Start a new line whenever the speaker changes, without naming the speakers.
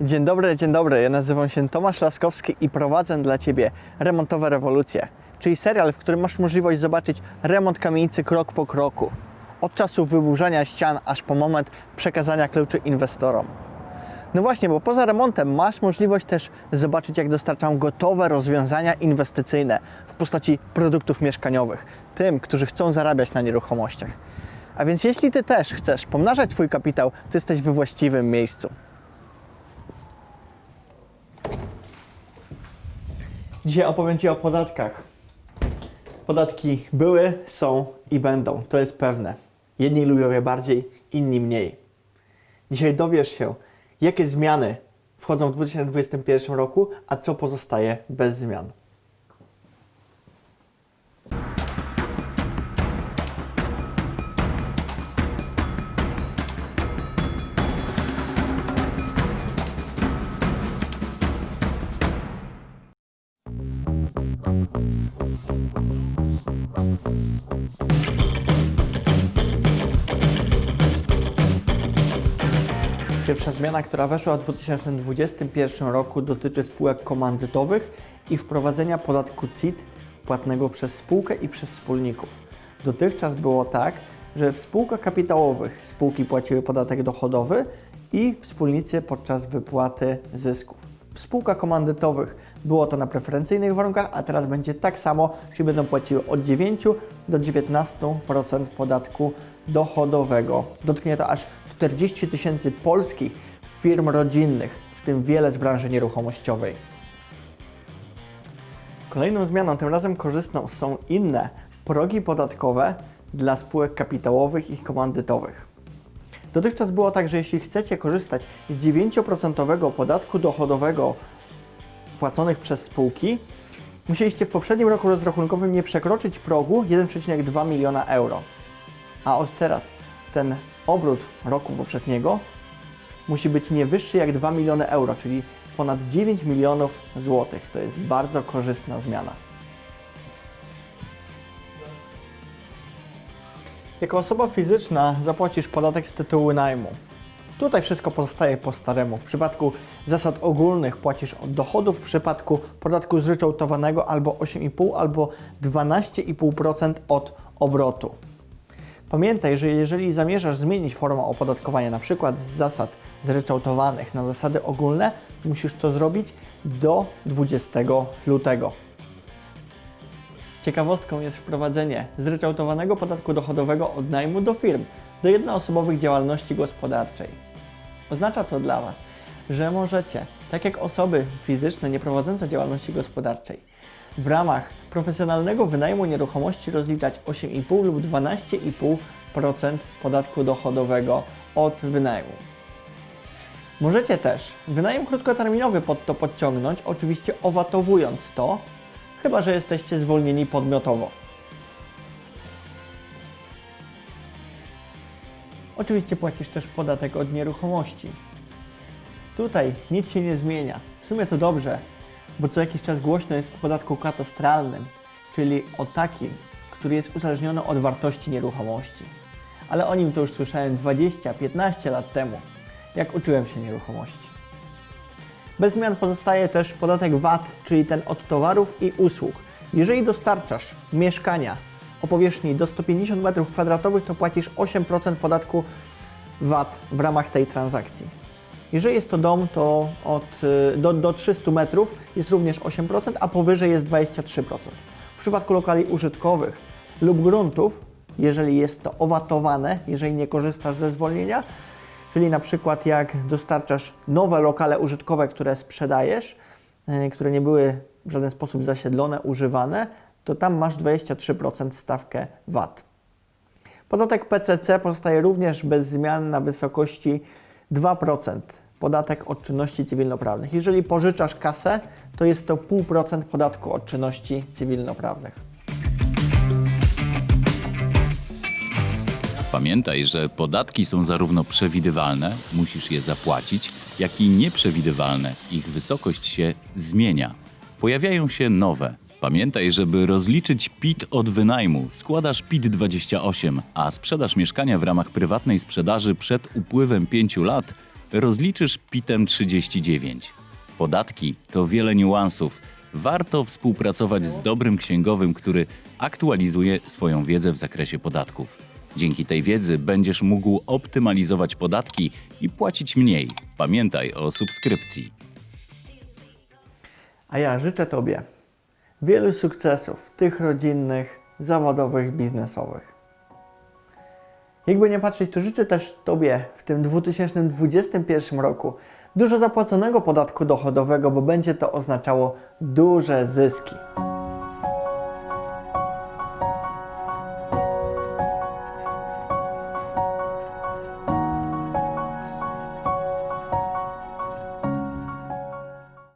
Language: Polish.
Dzień dobry, dzień dobry. Ja nazywam się Tomasz Laskowski i prowadzę dla Ciebie Remontowe Rewolucje, czyli serial, w którym masz możliwość zobaczyć remont kamienicy krok po kroku. Od czasu wyburzania ścian aż po moment przekazania kluczy inwestorom. No właśnie, bo poza remontem masz możliwość też zobaczyć, jak dostarczam gotowe rozwiązania inwestycyjne w postaci produktów mieszkaniowych tym, którzy chcą zarabiać na nieruchomościach. A więc jeśli Ty też chcesz pomnażać swój kapitał, to jesteś we właściwym miejscu. Dzisiaj opowiem Ci o podatkach. Podatki były, są i będą, to jest pewne. Jedni lubią je bardziej, inni mniej. Dzisiaj dowiesz się, jakie zmiany wchodzą w 2021 roku, a co pozostaje bez zmian. Pierwsza zmiana, która weszła w 2021 roku, dotyczy spółek komandytowych i wprowadzenia podatku CIT płatnego przez spółkę i przez wspólników. Dotychczas było tak, że w spółkach kapitałowych spółki płaciły podatek dochodowy i wspólnicy podczas wypłaty zysków. W spółkach komandytowych było to na preferencyjnych warunkach, a teraz będzie tak samo, czyli będą płaciły od 9 do 19% podatku dochodowego. Dotknie to aż 40 tysięcy polskich firm rodzinnych, w tym wiele z branży nieruchomościowej. Kolejną zmianą, tym razem korzystną, są inne progi podatkowe dla spółek kapitałowych i komandytowych. Dotychczas było tak, że jeśli chcecie korzystać z 9% podatku dochodowego płaconych przez spółki, musieliście w poprzednim roku rozrachunkowym nie przekroczyć progu 1,2 miliona euro. A od teraz ten obrót roku poprzedniego musi być nie wyższy jak 2 miliony euro, czyli ponad 9 milionów złotych. To jest bardzo korzystna zmiana. Jako osoba fizyczna zapłacisz podatek z tytułu najmu. Tutaj wszystko pozostaje po staremu. W przypadku zasad ogólnych płacisz od dochodów, w przypadku podatku zryczałtowanego albo 8,5 albo 12,5% od obrotu. Pamiętaj, że jeżeli zamierzasz zmienić formę opodatkowania, przykład z zasad zryczałtowanych na zasady ogólne, musisz to zrobić do 20 lutego. Ciekawostką jest wprowadzenie zryczałtowanego podatku dochodowego od najmu do firm, do jednoosobowych działalności gospodarczej. Oznacza to dla Was, że możecie, tak jak osoby fizyczne nieprowadzące działalności gospodarczej, w ramach profesjonalnego wynajmu nieruchomości rozliczać 8,5 lub 12,5% podatku dochodowego od wynajmu. Możecie też wynajem krótkoterminowy pod to podciągnąć, oczywiście owatowując to, chyba że jesteście zwolnieni podmiotowo. Oczywiście płacisz też podatek od nieruchomości. Tutaj nic się nie zmienia. W sumie to dobrze, bo co jakiś czas głośno jest o podatku katastralnym, czyli o takim, który jest uzależniony od wartości nieruchomości. Ale o nim to już słyszałem 20-15 lat temu, jak uczyłem się nieruchomości. Bez zmian pozostaje też podatek VAT, czyli ten od towarów i usług. Jeżeli dostarczasz mieszkania o powierzchni do 150 m2, to płacisz 8% podatku VAT w ramach tej transakcji. Jeżeli jest to dom, to od, y, do, do 300 metrów jest również 8%, a powyżej jest 23%. W przypadku lokali użytkowych lub gruntów, jeżeli jest to owatowane, jeżeli nie korzystasz ze zwolnienia, czyli na przykład jak dostarczasz nowe lokale użytkowe, które sprzedajesz, y, które nie były w żaden sposób zasiedlone, używane, to tam masz 23% stawkę VAT. Podatek PCC pozostaje również bez zmian na wysokości 2%. Podatek od czynności cywilnoprawnych. Jeżeli pożyczasz kasę, to jest to 0,5% podatku od czynności cywilnoprawnych.
Pamiętaj, że podatki są zarówno przewidywalne, musisz je zapłacić, jak i nieprzewidywalne. Ich wysokość się zmienia. Pojawiają się nowe. Pamiętaj, żeby rozliczyć PIT od wynajmu, składasz PIT 28, a sprzedaż mieszkania w ramach prywatnej sprzedaży przed upływem 5 lat rozliczysz PIT-em 39. Podatki to wiele niuansów. Warto współpracować z dobrym księgowym, który aktualizuje swoją wiedzę w zakresie podatków. Dzięki tej wiedzy będziesz mógł optymalizować podatki i płacić mniej. Pamiętaj o subskrypcji.
A ja życzę Tobie wielu sukcesów, tych rodzinnych, zawodowych, biznesowych. Jakby nie patrzeć, to życzę też Tobie w tym 2021 roku dużo zapłaconego podatku dochodowego, bo będzie to oznaczało duże zyski.